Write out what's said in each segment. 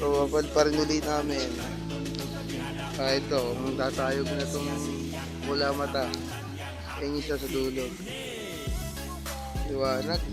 So, wapad pa rin ulit namin. Ah, ito, kung tatayog na itong mula mata. Yung isa sa dulo. Liwanag.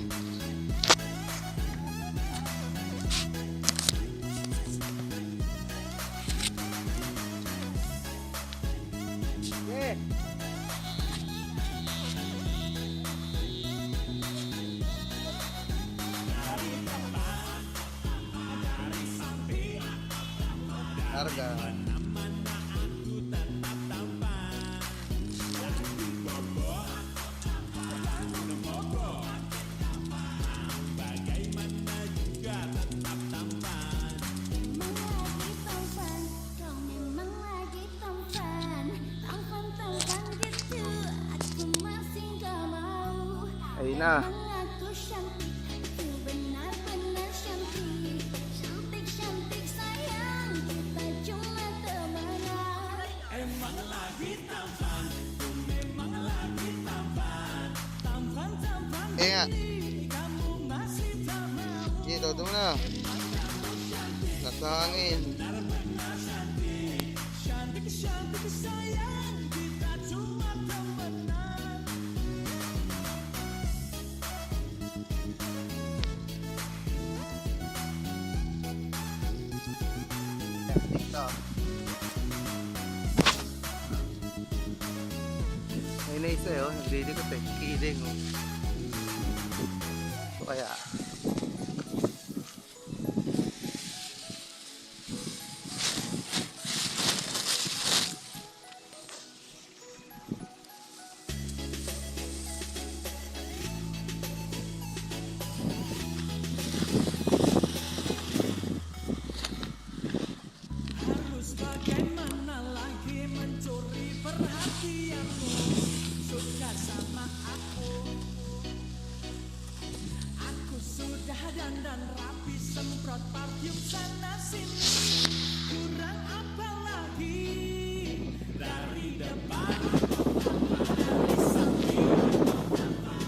Mau. Ayun na. Eh nga. Dito, doon na. Nasa hangin. May naisa yun, naglilikot eh. Kiling oh. So kaya, dandan rapi semprot parfum sana sini Kurang apa lagi Dari depan dari samping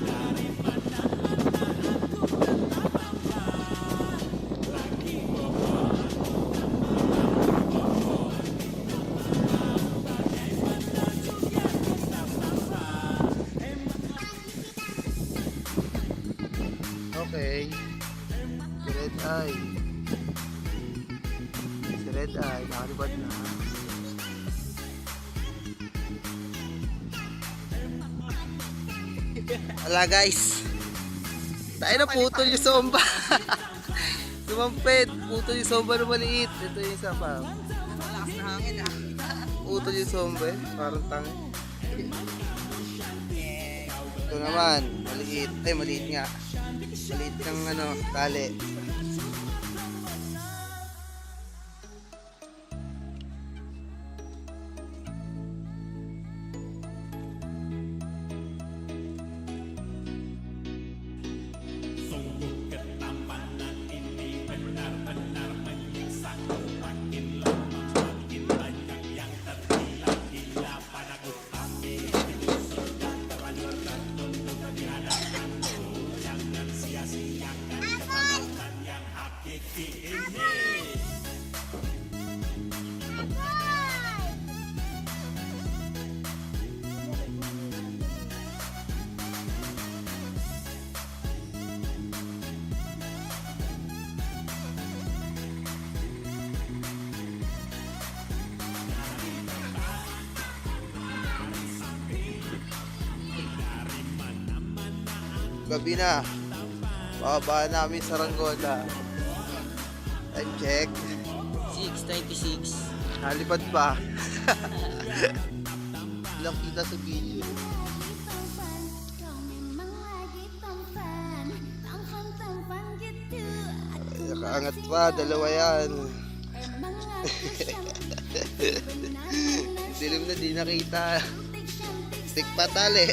Dari tampan Lagi okay. Si Red Eye. Si Red Eye, nakalibad na. Wala guys. Tayo na putol yung somba. Sumampit. Putol yung somba na maliit. Ito yung isa pa. Malakas na hangin ah. Putol yung somba eh. Parang tangi. Ito naman. Maliit. Ay, maliit nga. Maliit ng ano, tali. Gabi na. Bababa namin sa Rangola. And check. 696. Halipad pa. Lang kita sa video. Nakaangat pa, dalawa yan. Dilim na di nakita. Stick patali.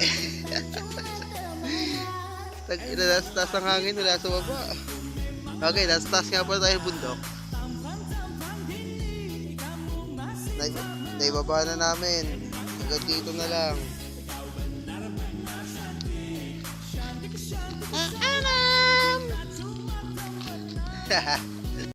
cuma temenan Tag ina nasa taas ng hangin, wala sa baba. Okay, nasa taas nga pa tayo bundok. Nai naibaba na namin. Hanggang dito na lang. Haha.